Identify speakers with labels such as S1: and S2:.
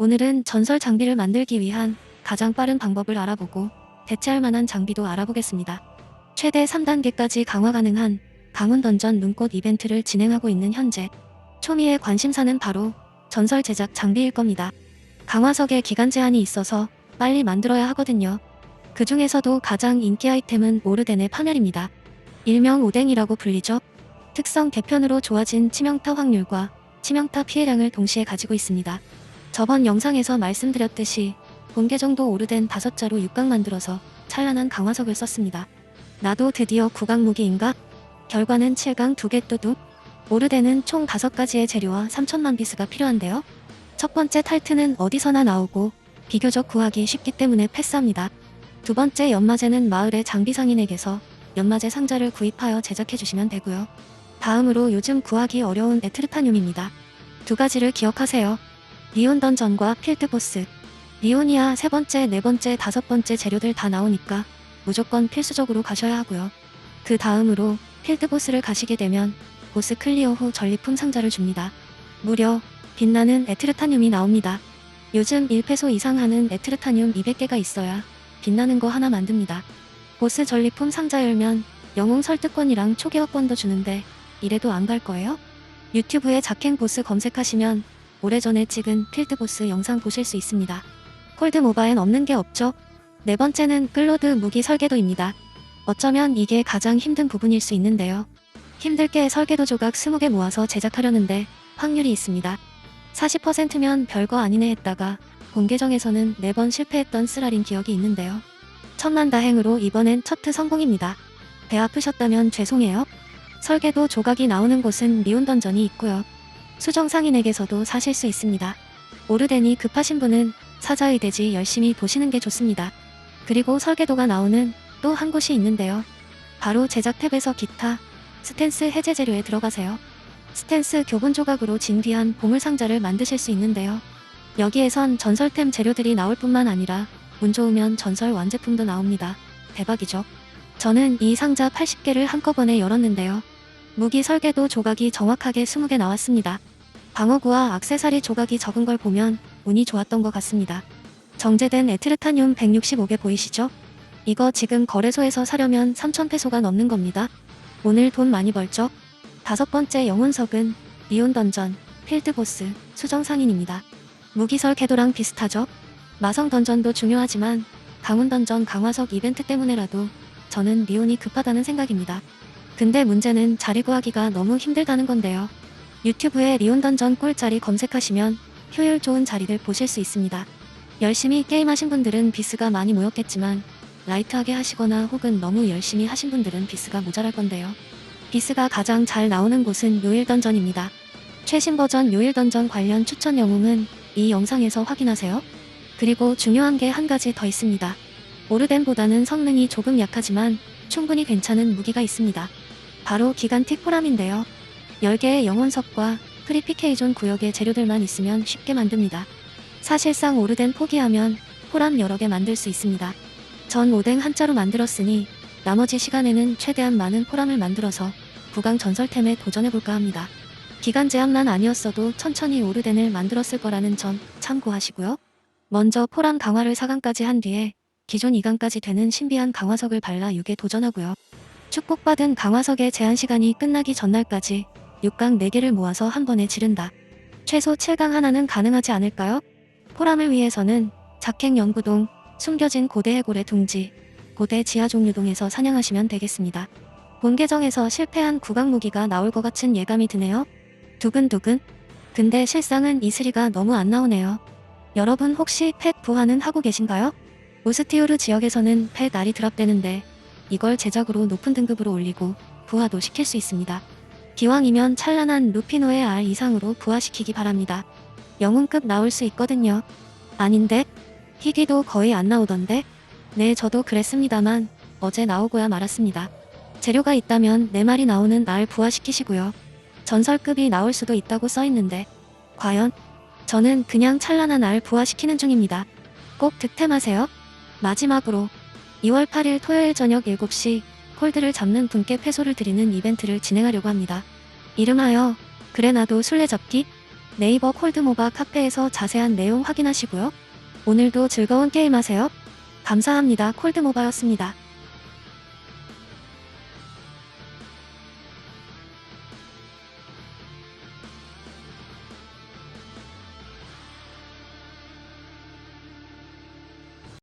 S1: 오늘은 전설 장비를 만들기 위한 가장 빠른 방법을 알아보고 대체할 만한 장비도 알아보겠습니다. 최대 3단계까지 강화 가능한 강운 던전 눈꽃 이벤트를 진행하고 있는 현재 초미의 관심사는 바로 전설 제작 장비일 겁니다. 강화석에 기간 제한이 있어서 빨리 만들어야 하거든요. 그 중에서도 가장 인기 아이템은 오르덴의 파멸입니다. 일명 오뎅이라고 불리죠. 특성 개편으로 좋아진 치명타 확률과 치명타 피해량을 동시에 가지고 있습니다. 저번 영상에서 말씀드렸듯이 본계 정도 오르된 5자로 6강 만들어서 찬란한 강화석을 썼습니다. 나도 드디어 9강 무기인가? 결과는 7강 2개 뚜둑. 오르덴은 총 5가지의 재료와 3천만 비스가 필요한데요. 첫 번째 탈트는 어디서나 나오고 비교적 구하기 쉽기 때문에 패스합니다. 두 번째 연마제는 마을의 장비상인에게서 연마제 상자를 구입하여 제작해주시면 되고요. 다음으로 요즘 구하기 어려운 에트르타늄입니다. 두 가지를 기억하세요. 리온 던전과 필드보스. 리온이야 세 번째, 네 번째, 다섯 번째 재료들 다 나오니까 무조건 필수적으로 가셔야 하고요. 그 다음으로 필드보스를 가시게 되면 보스 클리어 후 전리품 상자를 줍니다. 무려 빛나는 에트르타늄이 나옵니다. 요즘 1페소 이상 하는 에트르타늄 200개가 있어야 빛나는 거 하나 만듭니다. 보스 전리품 상자 열면 영웅 설득권이랑 초계업권도 주는데 이래도 안 갈 거예요? 유튜브에 작행 보스 검색하시면 오래전에 찍은 필드보스 영상 보실 수 있습니다. 콜드 모바엔 없는 게 없죠? 네 번째는 클로드 무기 설계도입니다. 어쩌면 이게 가장 힘든 부분일 수 있는데요. 힘들게 설계도 조각 20개 모아서 제작하려는데 확률이 있습니다. 40%면 별거 아니네 했다가 본계정에서는 4번 실패했던 쓰라린 기억이 있는데요. 천만다행으로 이번엔 첫트 성공입니다. 배 아프셨다면 죄송해요. 설계도 조각이 나오는 곳은 미운 던전이 있고요. 수정 상인에게서도 사실 수 있습니다. 오르데니 급하신 분은 사자의 대지 열심히 보시는 게 좋습니다. 그리고 설계도가 나오는 또 한 곳이 있는데요. 바로 제작 탭에서 기타, 스탠스 해제 재료에 들어가세요. 스탠스 교본 조각으로 진귀한 보물 상자를 만드실 수 있는데요. 여기에선 전설템 재료들이 나올 뿐만 아니라 운 좋으면 전설 완제품도 나옵니다. 대박이죠. 저는 이 상자 80개를 한꺼번에 열었는데요. 무기 설계도 조각이 정확하게 20개 나왔습니다. 방어구와 악세사리 조각이 적은 걸 보면 운이 좋았던 것 같습니다. 정제된 에트르타늄 165개 보이시죠? 이거 지금 거래소에서 사려면 3,000페소가 넘는 겁니다. 오늘 돈 많이 벌죠? 다섯 번째 영혼석은 리온 던전, 필드보스, 수정 상인입니다. 무기설 궤도랑 비슷하죠? 마성 던전도 중요하지만 강운 던전 강화석 이벤트 때문에라도 저는 리온이 급하다는 생각입니다. 근데 문제는 자리 구하기가 너무 힘들다는 건데요. 유튜브에 리온 던전 꿀자리 검색하시면 효율 좋은 자리를 보실 수 있습니다. 열심히 게임하신 분들은 비스가 많이 모였겠지만 라이트하게 하시거나 혹은 너무 열심히 하신 분들은 비스가 모자랄 건데요. 비스가 가장 잘 나오는 곳은 요일 던전입니다. 최신 버전 요일 던전 관련 추천 영웅은 이 영상에서 확인하세요. 그리고 중요한 게 한 가지 더 있습니다. 오르덴보다는 성능이 조금 약하지만 충분히 괜찮은 무기가 있습니다. 바로 기간틱 포람인데요. 10개의 영혼석과 프리피케이존 구역의 재료들만 있으면 쉽게 만듭니다. 사실상 오르덴 포기하면 포람 여러 개 만들 수 있습니다. 전 오뎅 한자로 만들었으니 나머지 시간에는 최대한 많은 포람을 만들어서 구강 전설템에 도전해볼까 합니다. 기간 제한만 아니었어도 천천히 오르덴을 만들었을 거라는 점 참고하시고요. 먼저 포람 강화를 4강까지 한 뒤에 기존 2강까지 되는 신비한 강화석을 발라 6에 도전하고요. 축복받은 강화석의 제한 시간이 끝나기 전날까지 6강 4개를 모아서 한 번에 지른다. 최소 7강 하나는 가능하지 않을까요? 포람을 위해서는 작행 연구동, 숨겨진 고대 해골의 둥지, 고대 지하 종류동에서 사냥하시면 되겠습니다. 본 계정에서 실패한 구강 무기가 나올 것 같은 예감이 드네요. 두근두근. 근데 실상은 이슬이가 너무 안 나오네요. 여러분 혹시 펫 부화는 하고 계신가요? 우스티우르 지역에서는 펫 알이 드랍되는데 이걸 제작으로 높은 등급으로 올리고 부화도 시킬 수 있습니다. 기왕이면 찬란한 루피노의 알 이상으로 부화시키기 바랍니다. 영웅급 나올 수 있거든요. 아닌데? 희귀도 거의 안 나오던데? 네, 저도 그랬습니다만 어제 나오고야 말았습니다. 재료가 있다면 4마리 나오는 알 부화시키시고요. 전설급이 나올 수도 있다고 써있는데 과연? 저는 그냥 찬란한 알 부화시키는 중입니다. 꼭 득템하세요. 마지막으로 2월 8일 토요일 저녁 7시 콜드를 잡는 분께 패소를 드리는 이벤트를 진행하려고 합니다. 이름하여 그래 나도 술래잡기? 네이버 콜드모바 카페에서 자세한 내용 확인하시고요. 오늘도 즐거운 게임하세요. 감사합니다. 콜드모바였습니다.